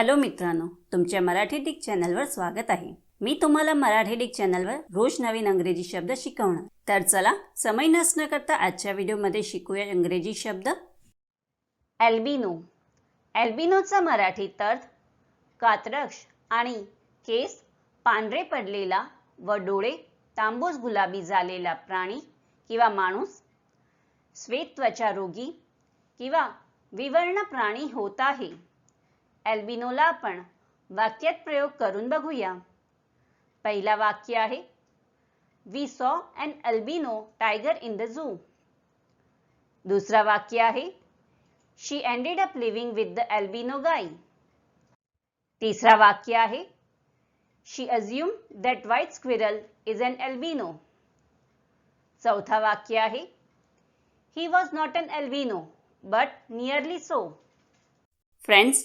Hello मित्रांनो तुमच्या Marathi Dick चॅनलवर स्वागत आहे. मी तुम्हाला मराठी डिक चॅनलवर रोज नवीन अंग्रेजी शब्द शिकवणार. तर चला समय नसणं करता आजच्या व्हिडिओमध्ये शिकूया इंग्रजी शब्द. ॲल्बिनो ॲल्बिनोचा मराठीत अर्थ कात्रक्ष आणि केस पांढरे पडलेला व डोळे तांबूस गुलाबी झालेला प्राणी किंवा माणूस श्वेत त्वचा रोगी किंवा विवर्ण प्राणी होत आहे. ॲल्बिनोला आपण वाक्यात प्रयोग करून बघूया. पहिला वाक्य आहे we saw and albino tiger in the zoo दुसरा वाक्य आहे she ended up living with the albino guy तिसरा वाक्य आहे she assume that white squirrel is an albino चौथा वाक्य आहे he was not an albino but nearly so friends